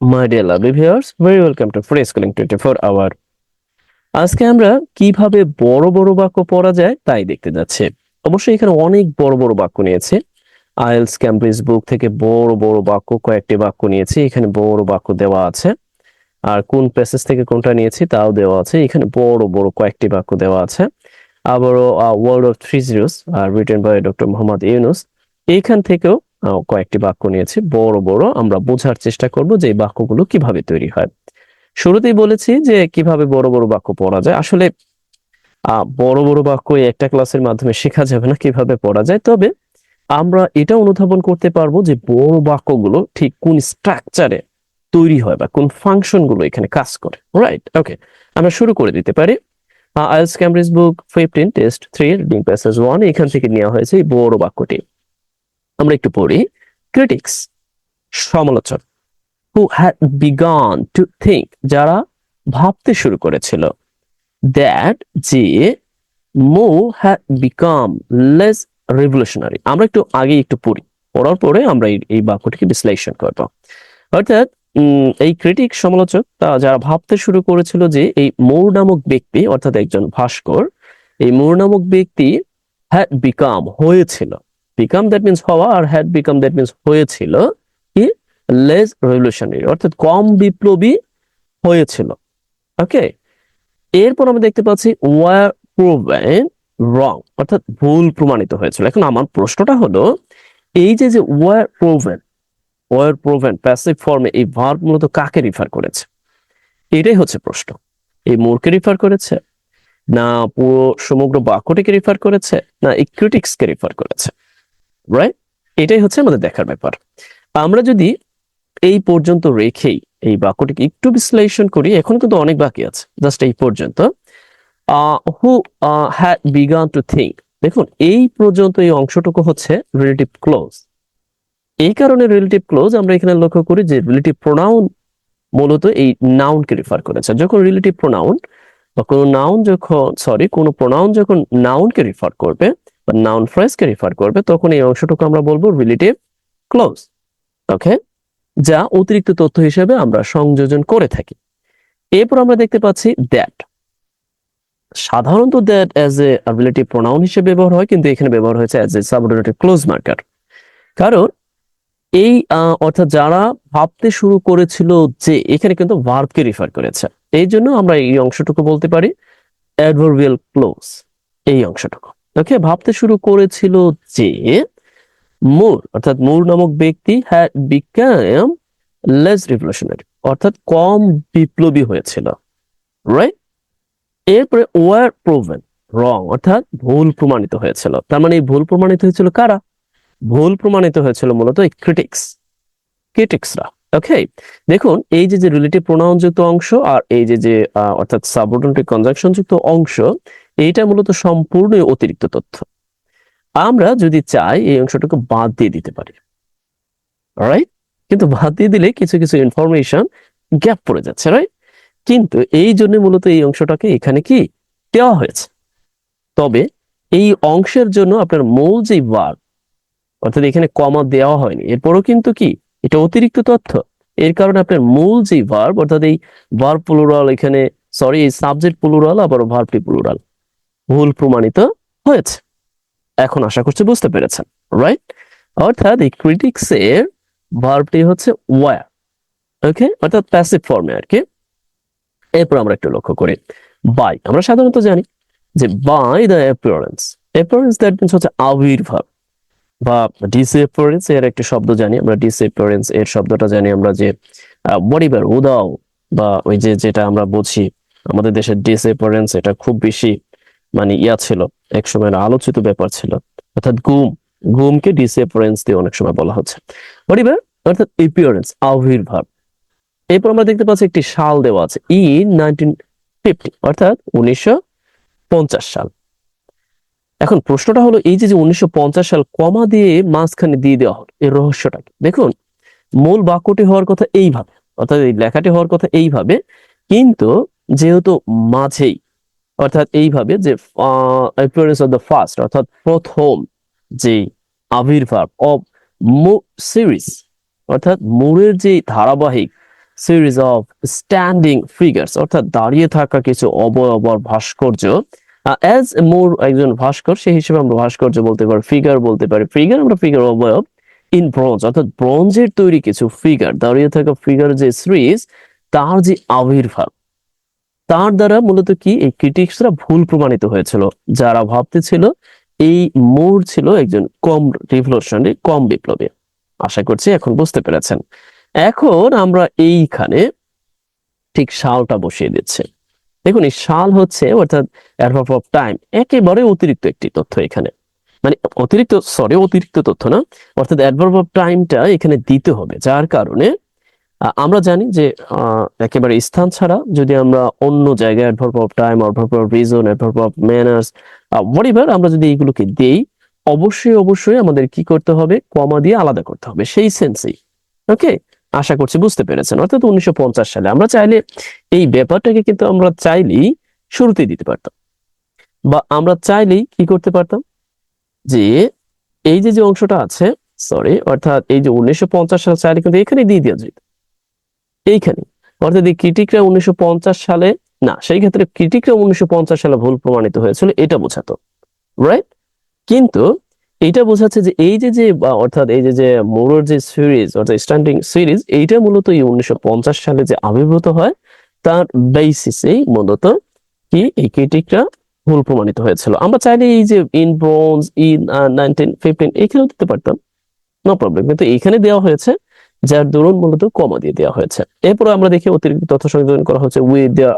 My dear lovely viewers, very welcome to Free Schooling 24 Hour. আজকে আমরা কীভাবে বড় বড় বাক্য পড়া যায় তাই দেখতে যাচ্ছি। অবশ্যই এখানে অনেক বড় বড় বাক্য নিয়েছে। আইএলস ক্যাম্ব্রিজ বুক থেকে বড় বড় বাক্য কয়েকটি বাক্য নিয়েছি এখানে বড় বাক্য দেওয়া আছে। আর কোন প্যাসেজ থেকে কোনটা নিয়েছি তাও দেওয়া আছে এখানে বড় বড় কয়েকটি বাক্য দেওয়া আছে। আবারও word of three zeros written by doctor Muhammad Yunus এইখান থেকেও কয়েকটি বাক্য নিয়েছি। বড় বড় আমরা বোঝার চেষ্টা করব যে এই বাক্যগুলো কীভাবে তৈরি হয়। শুরুতেই বলেছি যে কীভাবে বড় বড় বাক্য পড়া যায়। আসলে আহ, বড় বড় বাক্য একটা ক্লাসের মাধ্যমে শেখা যাবে না কীভাবে পড়া যায়। তবে আমরা এটা অনুধাবন করতে পারব যে বড় বাক্যগুলো ঠিক কোন স্ট্রাকচারে তৈরি হয় বা কোন ফাংশনগুলো এখানে কাজ করে। রাইট ওকে আমরা শুরু করে দিতে পারি। IELTS Cambridge book fifteen test three reading passage one এখান থেকে নেওয়া হয়েছে এই বড় বাক্যটি। আমরা একটু পড়ি। ক্রিটিক্স সমালোচক who had begun to think যারা ভাবতে শুরু করেছিল দ্যাট যে Mo had become less revolutionary আমরা একটু আগে একটু পড়ি। পড়ার পরে আমরা এই- বাক্যটিকে বিশ্লেষণ করব। অর্থাৎ এই ক্রিটিক সমালোচক, তা যারা ভাবতে শুরু করেছিল যে এই মৌর নামক ব্যক্তি, অর্থাৎ একজন ভাস্কর, এই মৌর নামক ব্যক্তি হ্যাড বিকাম হয়েছিল। বিকাম দ্যাট মিনস হওয়া আর হ্যাড বিকাম দ্যাট মিনস হয়েছিল, কি? লেস রেভলিউশনারি অর্থাৎ কম বিপ্লবী হয়েছিল। ওকে এরপর আমরা দেখতে পাচ্ছি ওয়ার প্রুভেন রং অর্থাৎ ভুল প্রমাণিত হয়েছিল। এখন আমার প্রশ্নটা হলো, এই যে যে were proven were proven passive ফর্মে এই ভার্ব মূলত কাকে রিফার করেছে? এটাই হচ্ছে প্রশ্ন। এই মোরকে রিফার করেছে? না পুরো সমগ্র বাক্যটিকে রিফার করেছে? না এই ক্রিটিক্সকে রিফার করেছে? রাইট এটাই হচ্ছে আমাদের দেখার ব্যাপার। আমরা যদি এই পর্যন্ত রেখেই এই বাক্যটিকে একটু বিশ্লেষণ করি, এখন কিন্তু অনেক বাকি আছে জাস্ট এই পর্যন্ত। Who had began to think দেখুন, এই পর্যন্ত এই অংশটুকু হচ্ছে রিলেটিভ ক্লোজ এই কারণে রিলেটিভ ক্লোজ আমরা এখানে লক্ষ্য করি যে রিলেটিভ প্রোনাউন মূলত এই নাউনকে রিফার করেছে। যখন রিলেটিভ প্রোনাউন বা কোনো নাউন যখন সরি কোনো প্রোনাউন যখন নাউনকে রিফার করবে বা নাউন ফ্রেজকে রিফার করবে, তখন এই অংশটুকু আমরা বলব রিলেটিভ ক্লোজ ওকে যা অতিরিক্ত তথ্য হিসেবে আমরা সংযোজন করে থাকি। এরপর আমরা দেখতে পাচ্ছি দ্যাট সাধারণত that as a relative pronoun হিসেবে ব্যবহার হয়, কিন্তু এখানে ব্যবহার হয়েছে as a subordinated clause marker কারণ এই অর্থাৎ যারা ভাবতে শুরু করেছিল যে এখানে কিন্তু ভার্বকে রিফার করেছে, এই জন্য আমরা এই অংশটুকু বলতে পারি অ্যাডভার্বিয়াল ক্লোজ এই অংশটুকু। ওকে, ভাবতে শুরু করেছিল যে মুর, অর্থাৎ মুর নামক ব্যক্তি হ্যাড বিকাম লেস রিভলিউশনারি অর্থাৎ কম বিপ্লবী হয়েছিল রাইট এরপরে ওয়ার প্রোভেন রং অর্থাৎ ভুল প্রমাণিত হয়েছিল। তার মানে এই ভুল প্রমাণিত হয়েছিল কারা? ভুল প্রমাণিত হয়েছিল মূলত এই ক্রিটিক্স ক্রিটিক্সরা ওকে দেখুন, এই যে যে রিলেটিভ প্রোনাউন যুক্ত অংশ আর এই যে যে অর্থাৎ সাবঅর্ডিনেট কনজাংশন যুক্ত অংশ এইটা মূলত সম্পূর্ণ অতিরিক্ত তথ্য। আমরা যদি চাই এই অংশটুকু বাদ দিয়ে দিতে পারি। রাইট কিন্তু বাদ দিয়ে দিলে কিছু কিছু ইনফরমেশন গ্যাপ পড়ে যাচ্ছে রাইট কিন্তু এই জন্য মূলত এই অংশটাকে এখানে কি দেওয়া হয়েছে। তবে এই অংশের জন্য আপনার মূল যে ভার্ব অর্থাৎ এখানে কমা দেওয়া হয়নি, এরপরও কিন্তু কি? এটা অতিরিক্ত তথ্য। এর কারণে আপনার মূল যে ভার্ব অর্থাৎ এই ভার্ব প্লুরাল এখানে সরি এই সাবজেক্ট প্লুরাল আবার ভার্বটি প্লুরাল ভুল প্রমাণিত হয়েছে। এখন আশা করছি বুঝতে পেরেছেন রাইট অর্থাৎ এই ক্রিটিক্স এর ভার্বটি হচ্ছে ওয়ার ওকে অর্থাৎ প্যাসিভ ফর্মে আর কি এরপর আমরা একটু লক্ষ্য করি। বাই আমরা সাধারণত জানি যে by the appearance appearance that means হচ্ছে আবির্ভাব বা ডিসঅ্যাপিয়ারেন্স এর একটি শব্দ জানি আমরা ডিসঅ্যাপিয়ারেন্স এর শব্দটা জানি আমরা যে বডিবার উদাও বা ওই যে যেটা আমরা বুঝি, আমাদের দেশের ডিসঅ্যাপিয়ারেন্স এটা খুব বেশি মানে ইয়া ছিল, এক সময় আলোচিত ব্যাপার ছিল। অর্থাৎ গুম গুমকে ডিসঅ্যাপিয়ারেন্স দিয়ে অনেক সময় বলা হচ্ছে। অর্থাৎ এপিয়ারেন্স আবির্ভাব। এরপর আমরা দেখতে পাচ্ছি একটি সাল দেওয়া আছে ইন নাইনটিন ফিফটি অর্থাৎ উনিশশো পঞ্চাশ সাল। এখন প্রশ্নটা হলো, এই যে যে উনিশশো পঞ্চাশ সাল কমা দিয়ে মাঝখানে দিয়ে দেওয়া হলো, এর রহস্যটা কি? দেখুন, মূল বাক্যটি হওয়ার কথা এইভাবে, অর্থাৎ এই লেখাটি হওয়ার কথা এইভাবে, কিন্তু যেহেতু মাঝেই অর্থাৎ এইভাবে যে অ্যাপিয়ারেন্স অফ দ্য ফার্স্ট অর্থাৎ প্রথম যে আবির্ভাব অফ মু সিরিজ অর্থাৎ মুরের যে ধারাবাহিক সিরিজ অফ স্ট্যান্ডিং ফিগার্স অর্থাৎ দাঁড়িয়ে থাকা কিছু অবয়বর ভাস্কর্য অ্যাজ মোর একজন ভাস্কর সেই হিসেবে আমরা ভাস্কর্য বলতে পারি ফিগার বলতে পারি। ফিগার আমরা ফিগার অবয়ব ইন ব্রোঞ্জ অর্থাৎ ব্রোঞ্জের তৈরি কিছু ফিগার দাঁড়িয়ে থাকা ফিগার যে সিরিজ তার যে আবির্ভাব তার দ্বারা মূলত কি? এই ক্রিটিক্সরা ভুল প্রমাণিত হয়েছিল। যারা ভাবতেছিল এই মোর ছিল একজন কম রিভলিউশনারি কম বিপ্লবী। আশা করছি এখন বুঝতে পেরেছেন। এখন আমরা এইখানে ঠিক সালটা বসিয়ে দিচ্ছে। দেখুন, এই সাল হচ্ছে অর্থাৎ অ্যাডভার্ব অফ টাইম একেবারে অতিরিক্ত একটি তথ্য এখানে। মানে অতিরিক্ত সরি অতিরিক্ত তথ্য না। অর্থাৎ অ্যাডভার্ব অফ টাইমটা এখানে দিতে হবে। যার কারণে আমরা জানি যে একেবারে স্থান ছাড়া যদি আমরা অন্য জায়গায় adverb of time adverb of reason adverb of manners what আমরা যদি এইগুলোকে দেই, অবশ্যই অবশ্যই আমাদের কি করতে হবে? কমা দিয়ে আলাদা করতে হবে, সেই সেন্সেই ওকে আশা করছি বুঝতে পেরেছেন। অর্থাৎ উনিশশো পঞ্চাশ সালে আমরা চাইলে এই ব্যাপারটাকে কিন্তু আমরা চাইলেই শুরুতেই দিতে পারতাম। বা আমরা চাইলেই কি করতে পারতাম? যে, এই যে যে অংশটা আছে সরি অর্থাৎ এই যে উনিশশো সাল চাইলে কিন্তু এখানে দিয়ে দেওয়া যেত। এইখানে। অর্থাৎ এই ক্রিটিকরা উনিশশো সালে, না, সেই ক্ষেত্রে ক্রিটিকরা উনিশশো সালে ভুল প্রমাণিত হয়েছিল, এটা বোঝাতো রাইট কিন্তু এইটা বোঝাচ্ছে যে এই যে যে অর্থাৎ এই যে যে মোরর যে সিরিজ অর্থাৎ স্ট্যান্ডিং সিরিজ এইটা মূলত এই উনিশশো সালে যে আবির্ভূত হয়, তার বেসিসেই মূলত কি? এই ক্রিটিকরা ভুল প্রমাণিত হয়েছিল। আমরা চাইলে এই যে in bronze in nineteen fifteen এখানেও দিতে পারতাম নো প্রবলেম কিন্তু এখানে দেওয়া হয়েছে যার দরুন মূলত কমা দিয়ে দেওয়া হয়েছে। এরপরে আমরা দেখি অতিরিক্ত তথ্য সংযোজন করা হচ্ছে with their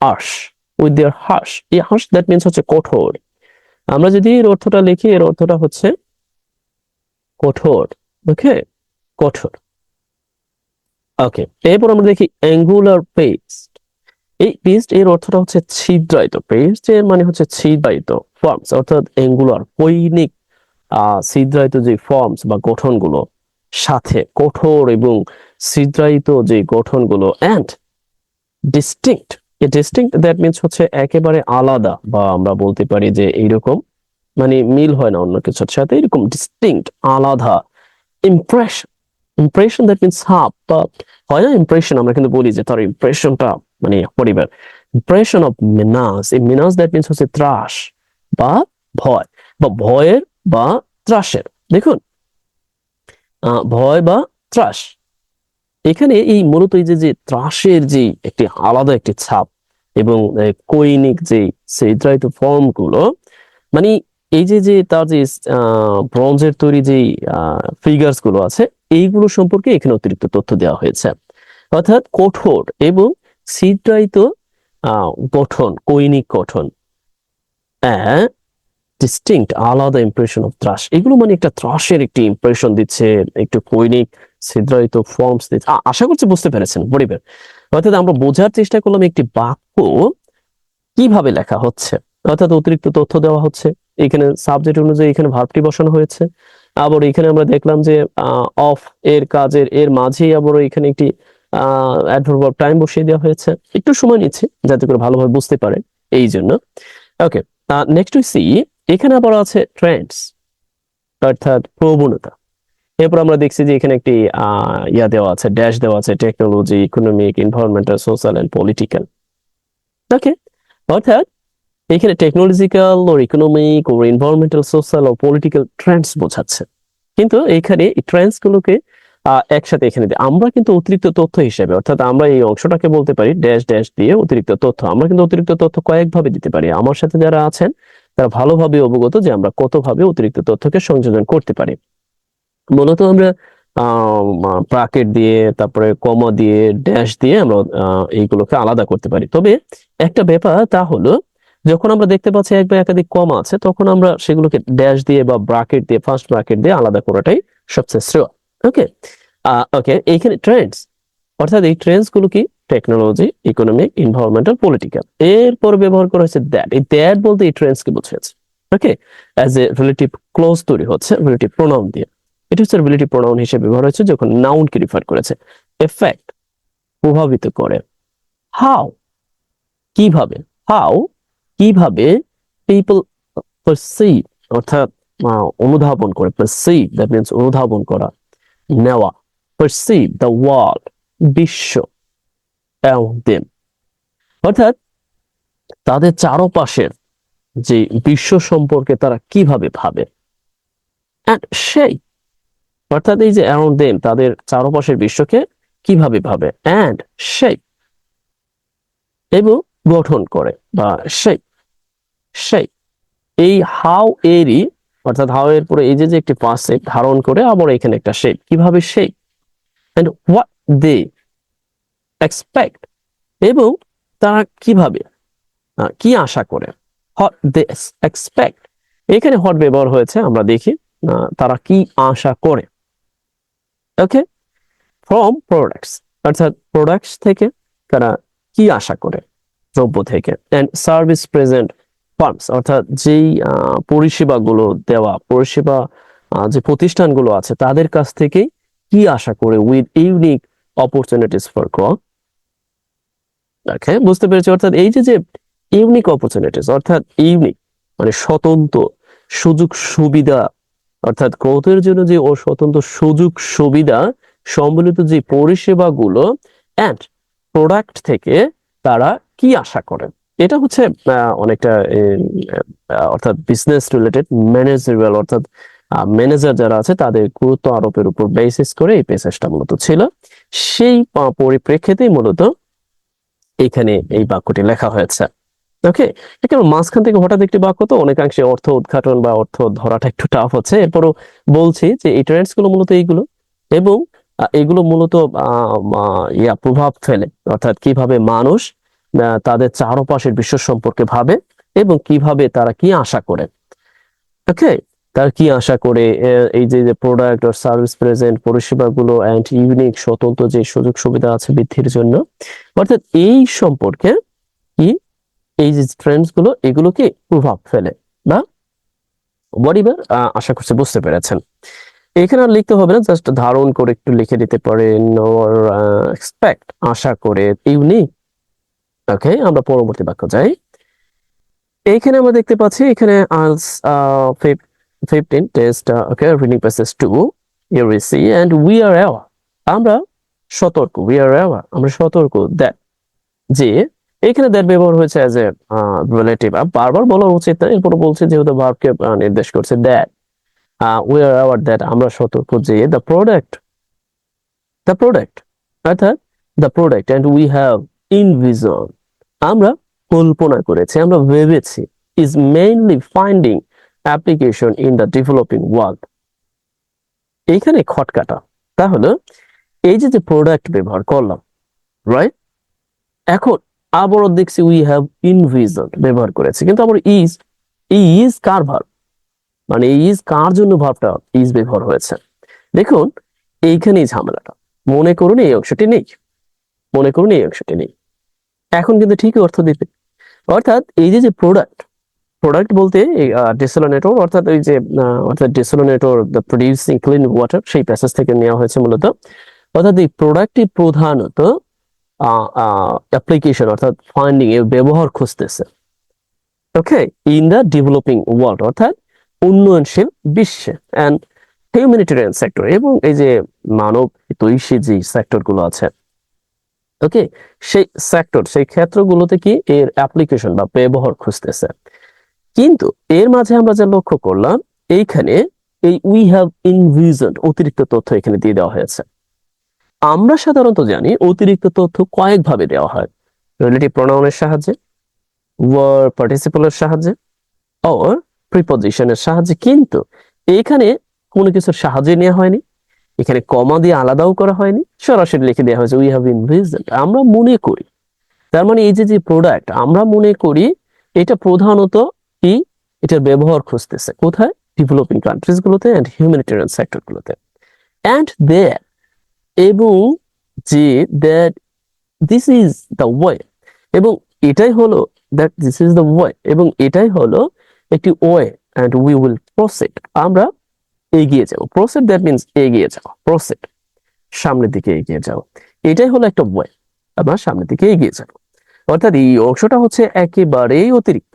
harsh with their harsh এই হার্শ দ্যাট মিনস হচ্ছে কঠোর। আমরা যদি এর অর্থটা লিখি, এর অর্থটা হচ্ছে কঠোর ওকে কঠোর। ওকে এরপর আমরা দেখি অ্যাঙ্গুলার পেস্ট এই পেস্ট এর অর্থটা হচ্ছে ছিদ্রায়িত। পেস্ট এর মানে হচ্ছে ছিদ্রায়িত ফর্মস অর্থাৎ অ্যাঙ্গুলার কৈনিক ছিদ্রায়িত যে ফর্মস বা গঠনগুলো। সাথে কঠোর এবং ছিদ্রায়িত যে গঠনগুলো and distinct distinct that means হচ্ছে একেবারে আলাদা বা আমরা বলতে পারি যে এইরকম মানে মিল হয় না অন্য কিছুর সাথে, এরকম ডিস্টিংক্ট আলাদা ইমপ্রেশন ইমপ্রেশন দ্যাট মিনস হাফ বা হয় না ইমপ্রেশন আমরা কিন্তু বলি যে তার ইমপ্রেশনটা মানে পরিবার ইমপ্রেশন অফ মিনাস এই মিনাস দ্যাট মিনস হচ্ছে ত্রাস বা ভয়, বা ভয়ের বা ত্রাসের, দেখুন ভয় বা ত্রাস। এখানে এই মূলত এই যে ত্রাসের যে একটি আলাদা একটি ছাপ এবং কৈনিক যে চিত্রায়িত ফর্মগুলো মানে এই যে যে তার যে ব্রঞ্জের তৈরি যে ফিগার্সগুলো আছে এইগুলো সম্পর্কে এখানে অতিরিক্ত তথ্য দেওয়া হয়েছে। অর্থাৎ কঠোর এবং আহ, গঠন কৈনিক গঠন। ডিস্টিংক্ট আলাদা ইমপ্রেশন অফ ত্রাস এগুলো মানে একটা ত্রাসের একটি ইমপ্রেশন দিচ্ছে, একটু কৈনিক ছিদ্রায়িত ফর্মস দিচ্ছে। আশা করছি বুঝতে পেরেছেন পরিবার অর্থাৎ আমরা বোঝার চেষ্টা করলাম একটি বাক্য কীভাবে লেখা হচ্ছে। অর্থাৎ অতিরিক্ত তথ্য দেওয়া হচ্ছে। এখানে সাবজেক্ট অনুযায়ী এখানে ভার্বটি বসানো হয়েছে। আবার এখানে আমরা দেখলাম যে অফ এর কাজের, এর মাঝেই আবার এখানে একটি টাইম বসিয়ে দেওয়া হয়েছে। একটু সময় নিচ্ছে, যাতে করে ভালোভাবে বুঝতে পারে। এই জন্য। ওকে নেক্সট উই সি এখানে আবার আছে ট্রেন্ডস অর্থাৎ প্রবণতা। এরপর আমরা দেখছি যে এখানে একটি ইয়া দেওয়া আছে ড্যাশ দেওয়া আছে technology economic environmental social and political okay অর্থাৎ এখানে technological or economic or environmental social O political trends বোঝাচ্ছে। কিন্তু এখানে এই ট্রেন্ডস গুলোকে একসাথে এখানে দিই। আমরা কিন্তু অতিরিক্ত তথ্য হিসেবে, অর্থাৎ আমরা এই অংশটাকে বলতে পারি ড্যাশ ড্যাশ দিয়ে অতিরিক্ত তথ্য। আমরা কিন্তু অতিরিক্ত তথ্য কয়েকভাবে দিতে পারি। আমার সাথে যারা আছেন, তারা ভালোভাবে অবগত যে আমরা কতভাবে অতিরিক্ত তথ্যকে সংযোজন করতে পারি। মূলত আমরা ব্রাকেট দিয়ে, তারপরে কমা দিয়ে, ড্যাশ দিয়ে আমরা এইগুলোকে আলাদা করতে পারি। তবে একটা ব্যাপার তা হলো, যখন আমরা দেখতে পাচ্ছি এক বা একাধিক কমা আছে, তখন আমরা সেগুলোকে ড্যাশ দিয়ে বা ব্রাকেট দিয়ে, ফার্স্ট ব্রাকেট দিয়ে আলাদা করাটাই সবচেয়ে শ্রেয়। ওকে ওকে এইখানে ট্রেন্ডস অর্থাৎ এই ট্রেন্ডসগুলো কি? টেকনোলজি ইকোনমিক এনভায়রনমেন্টাল পলিটিক্যাল এরপর ব্যবহার করা হয়েছে দ্যাট এই দ্যাট বলতে এই ট্রেন্ডস কে বোঝাচ্ছে okay as a relative clause তৈরি হচ্ছে রিলেটিভ প্রোনাউন দিয়ে। এটা হচ্ছে রিলেটিভ প্রোনাউন হিসেবে ব্যবহার হয়েছে যখন নাউনকে রিফার করেছে। এফেক্ট প্রভাবিত করে। হাউ কীভাবে? হাউ কীভাবে পিপল পারসিভ অর্থাৎ অনুধাবন করে। পারসিভ দ্যাট মিনস অনুধাবন করা। নেওয়া পারসিভ দ্য ওয়ার্ল্ড বিশ্ব them. অর্থাৎ তাদের চারপাশের যে বিশ্ব সম্পর্কে তারা কীভাবে ভাবে। সেই, অর্থাৎ এই যে অ্যারাউন্ড দেম তাদের চারপাশের বিশ্বকে কীভাবে ভাবে। অ্যান্ড সেই, এবং গঠন করে, বা সেই সেই, এই হাউ এরই অর্থাৎ হাউ এর পরে এই যে যে একটি পাশে ধারণ করে আবার এখানে একটা শেপ কীভাবে shape and what they expect এবং তারা কীভাবে কি আশা করে। হট দে এক্সপেক্ট এখানে হট ব্যবহার হয়েছে, আমরা দেখি তারা কি আশা করে। ওকে ফ্রম প্রোডাক্টস অর্থাৎ প্রোডাক্টস থেকে তারা কি আশা করে? দ্রব্য থেকে। অ্যান্ড সার্ভিস প্রেজেন্ট ফার্মস অর্থাৎ যেই পরিষেবাগুলো দেওয়া, পরিষেবা যে প্রতিষ্ঠানগুলো আছে, তাদের কাছ থেকে কি আশা করে with unique opportunities for okay বুঝতে পেরেছি, অর্থাৎ এই যে যে ইউনিক অপরচুনিটিস অর্থাৎ ইউনিক মানে স্বতন্ত্র, সুযোগ সুবিধা, অর্থাৎ গ্রোথের জন্য যে ও স্বতন্ত্র সুযোগ সুবিধা সম্বলিত যে পরিষেবাগুলো অ্যান্ড প্রোডাক্ট থেকে তারা কি আশা করেন এটা হচ্ছে অনেকটা অর্থাৎ বিজনেস রিলেটেড ম্যানেজারিয়াল অর্থাৎ ম্যানেজার যারা আছে তাদের গুরুত্ব আরোপের উপর বেসিস করে এই পেসেজটা মূলত ছিল। সেই পরিপ্রেক্ষিতেই মূলত এখানে এই বাক্যটি লেখা হয়েছে। ওকে একেবারে মাঝখান থেকে হঠাৎ একটি বাক্য তো, অনেকাংশে অর্থ উদ্ঘাটন বা অর্থ ধরাটা একটু টাফ হচ্ছে। এরপরও বলছি যে এই গুলো মূলত এইগুলো এবং এগুলো মূলত ইয়া প্রভাব ফেলে। অর্থাৎ কীভাবে মানুষ তাদের চারপাশের বিশ্ব সম্পর্কে ভাবে এবং কীভাবে তারা কি আশা করে ওকে তার কি আশা করে? এই যে প্রোডাক্ট আর সার্ভিস প্রেজেন্ট পরিষেবাগুলো অ্যান্ড ইউনিক স্বতন্ত্র যে সুযোগ সুবিধা আছে বৃদ্ধির জন্য। অর্থাৎ এই সম্পর্কে কি এই যে ট্রেন্ডসগুলো এগুলোকে প্রভাব ফেলে বা বডিবার আশা করছি বুঝতে পেরেছেন। এখানে আর লিখতে হবে না জাস্ট ধারণ করে একটু লিখে দিতে পারেন আশা করে ইউনিক ওকে আমরা পরবর্তী বাক্য যাই। এইখানে আমরা দেখতে পাচ্ছি, এখানে IELTS fifteen test okay reading passage two you will see and we are aware আমরা সতর্ক উই আর অ্যাওয়ার আমরা সতর্ক দ্যাট যে এখানে দ্যাট ব্যবহার হয়েছে অ্যাজ এ রিলেটিভ বারবার বলা উচিত না এরপর বলছে যেহেতু ভার্বকে নির্দেশ করছে that we are aware that আমরা সতর্ক যে দ্য প্রোডাক্ট দ্য প্রোডাক্ট অর্থাৎ the product and we have envisioned আমরা কল্পনা করেছি, আমরা ভেবেছি is mainly finding application in the developing world এইখানে খটকাটা, তাহলে এই যে যে প্রোডাক্ট ব্যবহার করলাম রাইট এখন আবারও দেখছি উই হ্যাভ ইনভিজন ব্যবহার করেছি, কিন্তু আবার ইজ ইজ কার ভার মানে ইজ কার জন্য ভাবটা ইজ ব্যবহার হয়েছে? দেখুন, এইখানেই ঝামেলাটা। মনে করুন এই অংশটি নেই। মনে করুন এই অংশটি নেই। এখন কিন্তু ঠিকই অর্থ দিতে অর্থাৎ এই যে যে প্রোডাক্ট প্রোডাক্ট বলতে ডেসোলোনেটর অর্থাৎ ওই যে অর্থাৎ desalinator the producing clean water সেই প্যাসেজ থেকে নেওয়া হয়েছে মূলত। অর্থাৎ এই প্রোডাক্টটি প্রধানত অ্যাপ্লিকেশন অর্থাৎ ফান্ডিং এর ব্যবহার খুঁজতেছে। Okay in the developing world অর্থাৎ উন্নয়নশীল বিশ্বে অ্যান্ড হিউম্যানিটেরিয়ান সেক্টর এবং এই যে মানব হিতৈষী যে সেক্টরগুলো আছে ওকে সেই সেক্টর সেই ক্ষেত্রগুলোতে কি এর অ্যাপ্লিকেশন বা ব্যবহার খুঁজতেছে। কিন্তু এর মাঝে আমরা যা লক্ষ্য করলাম, এইখানে এই উই হ্যাভ ইনভিজন্ড অতিরিক্ত তথ্য এখানে দিয়ে দেওয়া হয়েছে। আমরা সাধারণত জানি অতিরিক্ত তথ্য কয়েকভাবে দেওয়া হয়। রিলেটিভ প্রোনাউনের সাহায্যে ওয়ার পার্টিসিপলের সাহায্যে অর প্রিপজিশনের সাহায্যে। কিন্তু এখানে কোনো কিছুর সাহায্যে নেওয়া হয়নি। এখানে কমা দিয়ে আলাদাও করা হয়নি, সরাসরি লিখে দেওয়া হয়েছে উই হ্যাভ ইনভিজন্ড আমরা মনে করি, তার মানে এই যে যে প্রোডাক্ট আমরা মনে করি এটা প্রধানত কি? এটার ব্যবহার খুঁজতেছে, কোথায়? ডেভেলপিং কান্ট্রিজ গুলোতে অ্যান্ড হিউম্যানিটেরিয়ান সেক্টর গুলোতে। অ্যান্ড দ্যাট এবং যে that this is the way এবং এটাই হলো that this is the way এবং এটাই হলো একটি way and we will proceed আমরা এগিয়ে যাব। প্রসিড দ্যাট মিনস এগিয়ে যাওয়া প্রসিড সামনের দিকে এগিয়ে যাও এটাই হলো একটা ওয়ে আমরা সামনের দিকে এগিয়ে যাব। অর্থাৎ এই অংশটা হচ্ছে একেবারেই অতিরিক্ত।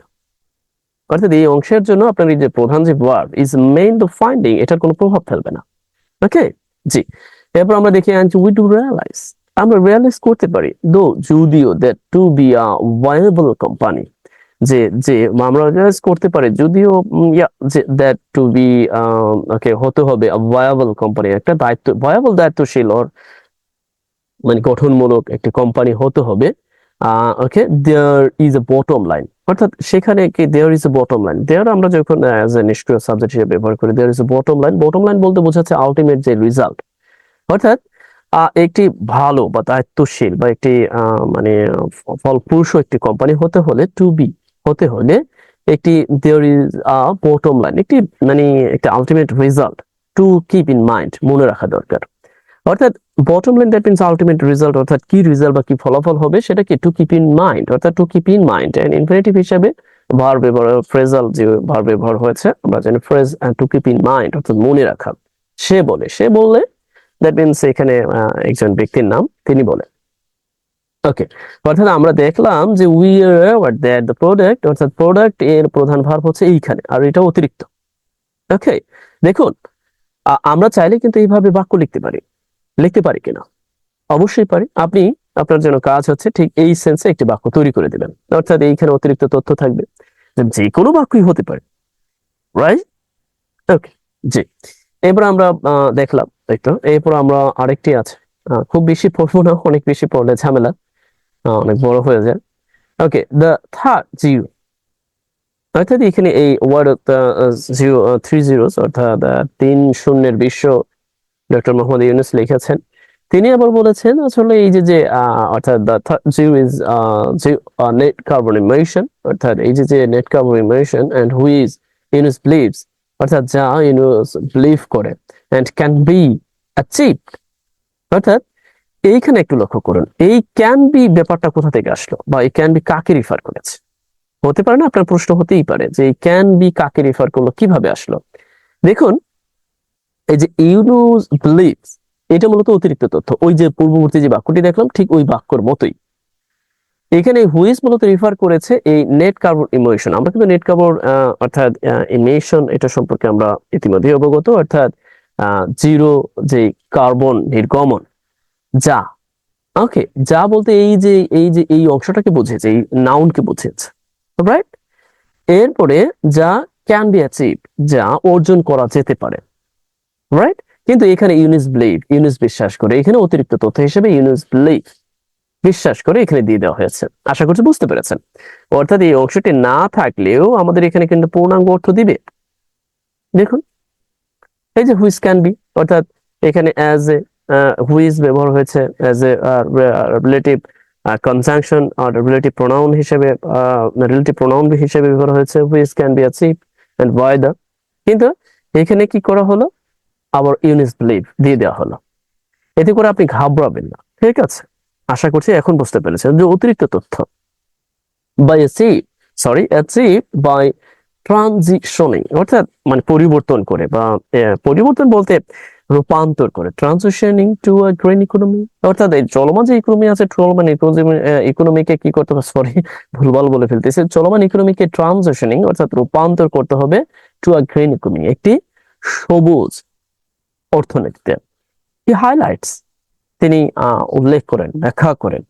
অর্থাৎ এই অংশের জন্য আপনার এই যে প্রধান যে verb is main the finding এটার কোনো প্রভাব ফেলবে না। ওকে জি। এরপর আমরা দেখি অ্যান্ড উই ডু রিয়ালাইজ আমরা রিয়ালাইজ করতে পারি দো যদিও that to be a viable company যে যে, আমরা করতে পারি। যদিও দ্যাট টু বি ওকে হতে হবে। ভয়াবল কোম্পানি একটা দায়িত্ব ভয়াবল দায়িত্বশীল ওর মানে গঠনমূলক একটি কোম্পানি হতে হবে। Okay there is a bottom line অর্থাৎ সেখানে কি there is a bottom line there আমরা যখন অ্যাজ এ নিষ্ক্রিয় সাবজেক্ট হিসেবে ব্যবহার করি there is a bottom line bottom line বলতে বোঝাচ্ছে আলটিমেট যে রেজাল্ট অর্থাৎ একটি ভালো বা দায়িত্বশীল বা একটি মানে ফলপ্রসূ একটি কোম্পানি হতে হলে টু বি হতে হলে একটি there is a bottom line একটি মানে একটা ultimate result to keep in mind মনে রাখা দরকার। অর্থাৎ bottom line that means ultimate result অর্থাৎ কি রেজাল্ট বা কি ফলাফল হবে, সেটাকে টু কিপ ইন মাইন্ড অর্থাৎ to keep in mind and infinitive হিসাবে ভার ব্যবহার ফ্রেজাল যে ভার ব্যবহার হয়েছে আমরা জানি phrase to keep in mind অর্থাৎ মনে রাখা। সে বলে, সে বললে দ্যাট মিনস এখানে একজন ব্যক্তির নাম, তিনি বলে ওকে অর্থাৎ আমরা দেখলাম যে we are that the product অর্থাৎ প্রোডাক্টের প্রধান ভার হচ্ছে এইখানে, আর এটা অতিরিক্ত। ওকে দেখুন আমরা চাইলে কিন্তু এইভাবে বাক্য লিখতে পারি। লিখতে পারি কিনা? অবশ্যই পারি। আপনি, আপনার জন্য কাজ হচ্ছে ঠিক এই সেন্সে একটি বাক্য তৈরি করে দিবেন। অর্থাৎ এইখানে অতিরিক্ত তথ্য থাকবে। যে কোনো বাক্যই হতে পারে। রাইট ওকে জি। এবার আমরা দেখলাম, একটু। এরপর আমরা আরেকটি আছে। খুব বেশি পড়ব না, অনেক বেশি পড়লে ঝামেলা। অনেক বড় হয়ে যায়। ওকে দ্য থার্ড জিরো অর্থাৎ এখানে এই ওয়ার্ড জিরো থ্রি জিরো অর্থাৎ তিন শূন্যের বিশ্ব ডক্টর মোহাম্মদ ইউনুস লিখেছেন। তিনি আবার বলেছেন, আসলে এই যে যে অর্থাৎ zero is net carbon emission অর্থাৎ এই যে যে net carbon emission and which Yunus believes অর্থাৎ যা ইউনুস বিলিভ করে এন্ড ক্যান বি অ্যাচিভড অর্থাৎ এইখানে একটু লক্ষ্য করুন, এই ক্যান বি ব্যাপারটা কোথা থেকে আসলো বা এই ক্যান বি কাকে রিফার করেছে? হতে পারে না, আপনার প্রশ্ন হতেই পারে যে এই ক্যান বি কাকে রিফার করল, কীভাবে আসলো? দেখুন, এই যে ইউনুস বিলিভস এটা মূলত অতিরিক্ত তথ্য। ওই যে পূর্ববর্তী যে বাক্যটি দেখলাম, ঠিক ওই বাক্যর মতোই। এখানে হুইস মূলত রিফার করেছে এই নেট কার্বন ইমোশন আমরা কিন্তু নেট কার্বন অর্থাৎ ইমিশন এটা সম্পর্কে আমরা ইতিমধ্যে অবগত। অর্থাৎ জিরো যে কার্বন নির্গমন যা। ওকে যা বলতে এই যে এই যে, এই অংশটাকে বোঝেছে এই নাউনকে বোঝেছে রাইট এরপরে যা ক্যান বি অ্যাচিভ যা অর্জন করা যেতে পারে। রাইট কিন্তু এখানে ইউনিস বিলিভ ইউনিস বিশ্বাস করে এখানে অতিরিক্ত তথ্য হিসেবে ইউনিস বিলিভ বিশ্বাস করে এখানে দিয়ে দেওয়া হয়েছে। আশা করছি বুঝতে পেরেছেন। অর্থাৎ এই অংশটি না থাকলেও আমাদের এখানে কিন্তু পূর্ণাঙ্গ অর্থ দিবে। দেখুন। এই যে হুইস ক্যান বি অর্থাৎ এখানে অ্যাজ এ হুইজ ব্যবহার হয়েছে অ্যাজ এ রিলেটিভ কনজাংশন আর রিলেটিভ প্রোনাউন হিসেবে রিলেটিভ প্রোনাউন হিসেবে ব্যবহার হয়েছে which can be achieve and by the কিন্তু এখানে কি করা হলো? আবার ইউনিস বিলিভ দিয়ে দেওয়া হলো। এতে করে আপনি ঘাবড়াবেন না, ঠিক আছে? আশা করছি এখন বুঝতে পেরেছেন যে অতিরিক্ত তথ্য। By achieve sorry achieve by transitioning অর্থাৎ মানে পরিবর্তন করে বা পরিবর্তন বলতে রূপান্তর করে। Transitioning to a green economy অর্থাৎ এই চলমান যে ইকোনমি আছে, চলমান ইকোনমিকে কি করতে হবে? সরি ভুলভাল বলে ফেলতেছে। চলমান ইকোনমিকে ট্রানজিশনিং অর্থাৎ রূপান্তর করতে হবে টু আ গ্রিন ইকোনমি একটি সবুজ অর্থনীতিতে। হি হাইলাইটস তিনি উল্লেখ করেন, ব্যাখ্যা করেন।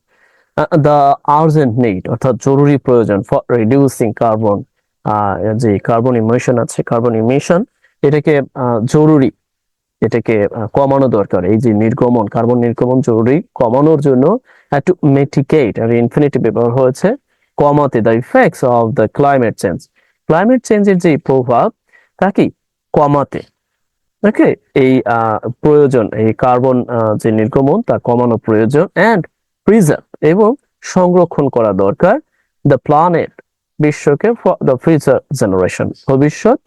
দ্য আর্জেন্ট নিড অর্থাৎ জরুরি প্রয়োজন ফর রিডিউসিং কার্বন যে কার্বন ইমিশন আছে কার্বন ইমিশন এটাকে জরুরি এটাকে কমানো দরকার। এই যে নির্গমন, কার্বন নির্গমন জরুরি, কমানোর জন্য টু মেটিকেট আর ইনফিনিটি ব্যবহার হয়েছে, কমাতে the effects of the climate change climate চেঞ্জের যে প্রভাব, তা কি? কমাতে। ওকে এই প্রয়োজন, এই কার্বন যে নির্গমন, তা কমানো প্রয়োজন অ্যান্ড প্রিজার্ভ এবং সংরক্ষণ করা দরকার দ্য প্ল্যানেট বিশ্বকে ফর দ্য ফিউচার জেনারেশন ভবিষ্যৎ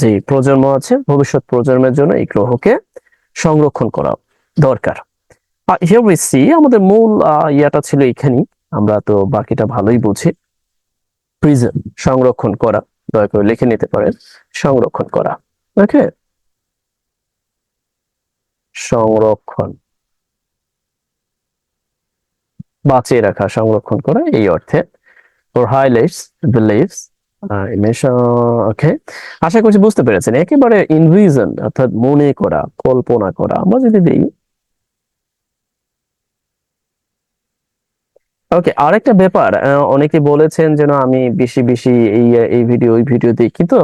যে প্রজন্ম আছে, ভবিষ্যৎ প্রজন্মের জন্য এই গ্রহকে সংরক্ষণ করা দরকার। সি আমাদের মূল ইয়াটা ছিল এখানেই আমরা তো বাকিটা ভালোই বুঝি। প্রিজার্ভ সংরক্ষণ করা। দয়া করে লিখে নিতে পারেন। সংরক্ষণ করা। ওকে সংরক্ষণ। বাঁচিয়ে রাখা, সংরক্ষণ করা, এই অর্থে। ওর হাইলাইটস বিলিভস ওকে আশা করছি বুঝতে পেরেছেন। একেবারে ইনভিজন অর্থাৎ মনে করা, কল্পনা করা, আমরা যদি দিই ওকে আরেকটা ব্যাপার অনেকে বলেছেন যেন আমি বেশি বেশি এই এই ভিডিও ওই ভিডিও দিই কিন্তু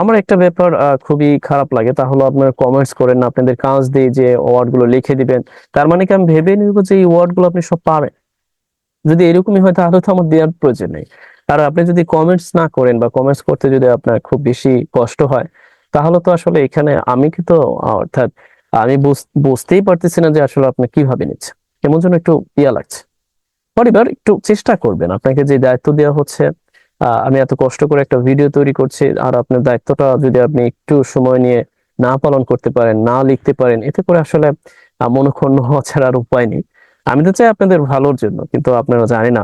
আমার একটা ব্যাপার খুবই খারাপ লাগে, তা হলো আপনারা কমেন্টস করেন, আপনাদের কাজ দিয়ে যে ওয়ার্ডগুলো লিখে দিবেন। তার মানে কি, আমি ভেবে নিব যে এই ওয়ার্ডগুলো আপনি সব পারেন যদি এরকমই হয়, তাহলে তো আমার দেওয়ার প্রয়োজন নেই। আর আপনি যদি কমেন্টস না করেন বা কমেন্টস করতে যদি আপনার খুব বেশি কষ্ট হয়, তাহলে তো আসলে এখানে আমি কিন্তু অর্থাৎ আমি বুঝতেই পারতেছি না যে আসলে আপনি কীভাবে নিচ্ছেন। কেমন যেন একটু ইয়া লাগছে। পরিবার, একটু চেষ্টা করবেন। আপনাকে যে দায়িত্ব দেওয়া হচ্ছে আমি এত কষ্ট করে একটা ভিডিও তৈরি করছি, আর আপনার দায়িত্বটা যদি আপনি একটু সময় নিয়ে না পালন করতে পারেন, না লিখতে পারেন, এতে করে আসলে মনক্ষুণ্ণ হওয়া ছাড়া আর উপায় নেই। আমি তো চাই আপনাদের ভালোর জন্য, কিন্তু আপনারা জানি না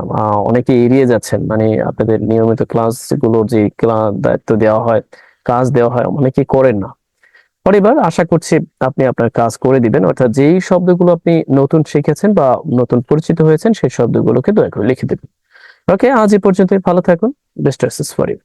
অনেকে এড়িয়ে যাচ্ছেন। মানে আপনাদের নিয়মিত ক্লাসগুলো যে ক্লাস দায়িত্ব দেওয়া হয়, কাজ দেওয়া হয়, অনেকে করেন না। পরিবার আশা করছি আপনি আপনার কাজ করে দিবেন, অর্থাৎ যেই শব্দগুলো আপনি নতুন শিখেছেন বা নতুন পরিচিত হয়েছেন, সেই শব্দগুলোকে দয়া করে লিখে দেবেন। ওকে আজ এ পর্যন্তই, ভালো থাকুন বেস্ট ফর ইউ